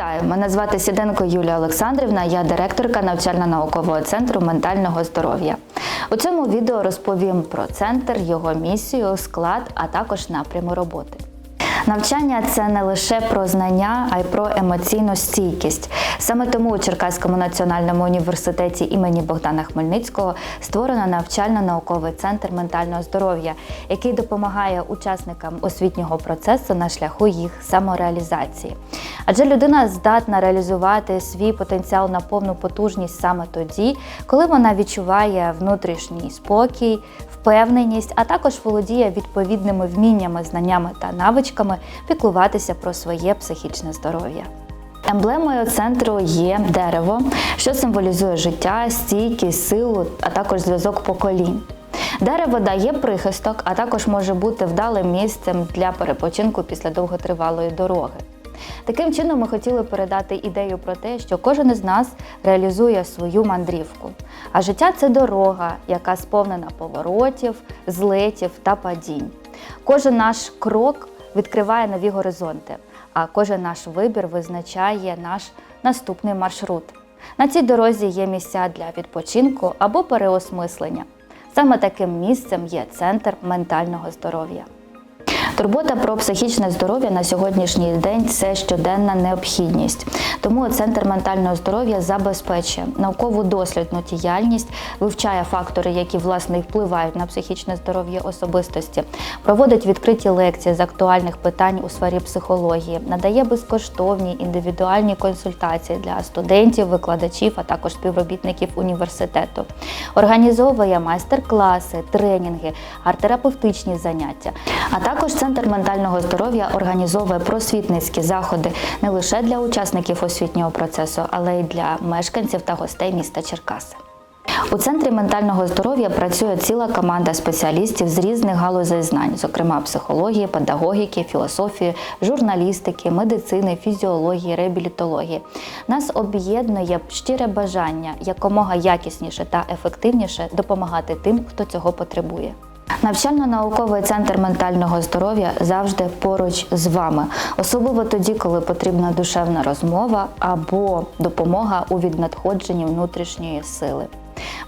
Вітаю! Мене звати Сіденко Юлія Олександрівна. Я директорка навчально-наукового центру ментального здоров'я. У цьому відео розповім про центр, його місію, склад, а також напрями роботи. Навчання це не лише про знання, а й про емоційну стійкість. Саме тому у Черкаському національному університеті імені Богдана Хмельницького створено навчально-науковий центр ментального здоров'я, який допомагає учасникам освітнього процесу на шляху їх самореалізації. Адже людина здатна реалізувати свій потенціал на повну потужність саме тоді, коли вона відчуває внутрішній спокій, впевненість, а також володіє відповідними вміннями, знаннями та навичками піклуватися про своє психічне здоров'я. Емблемою центру є дерево, що символізує життя, стійкість, силу, а також зв'язок поколінь. Дерево дає прихисток, а також може бути вдалим місцем для перепочинку після довготривалої дороги. Таким чином, ми хотіли передати ідею про те, що кожен із нас реалізує свою мандрівку. А життя це дорога, яка сповнена поворотів, злетів та падінь. Кожен наш крок відкриває нові горизонти, а кожен наш вибір визначає наш наступний маршрут. На цій дорозі є місця для відпочинку або переосмислення. Саме таким місцем є центр ментального здоров'я. Турбота про психічне здоров'я на сьогоднішній день це щоденна необхідність. Тому центр ментального здоров'я забезпечує наукову дослідну діяльність, вивчає фактори, які власне впливають на психічне здоров'я особистості, проводить відкриті лекції з актуальних питань у сфері психології, надає безкоштовні індивідуальні консультації для студентів, викладачів, а також співробітників університету, організовує майстер-класи, тренінги, арт-терапевтичні заняття, а також Центр ментального здоров'я організовує просвітницькі заходи не лише для учасників освітнього процесу, але й для мешканців та гостей міста Черкаси. У центрі ментального здоров'я працює ціла команда спеціалістів з різних галузей знань, зокрема психології, педагогіки, філософії, журналістики, медицини, фізіології, реабілітології. Нас об'єднує щире бажання якомога якісніше та ефективніше допомагати тим, хто цього потребує. Навчально-науковий центр ментального здоров'я завжди поруч з вами, особливо тоді, коли потрібна душевна розмова або допомога у віднадходженні внутрішньої сили.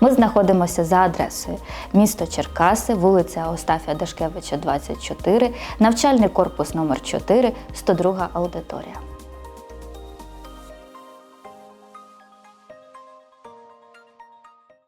Ми знаходимося за адресою місто Черкаси, вулиця Остафія Дашкевича, 24, навчальний корпус номер 4 102 аудиторія.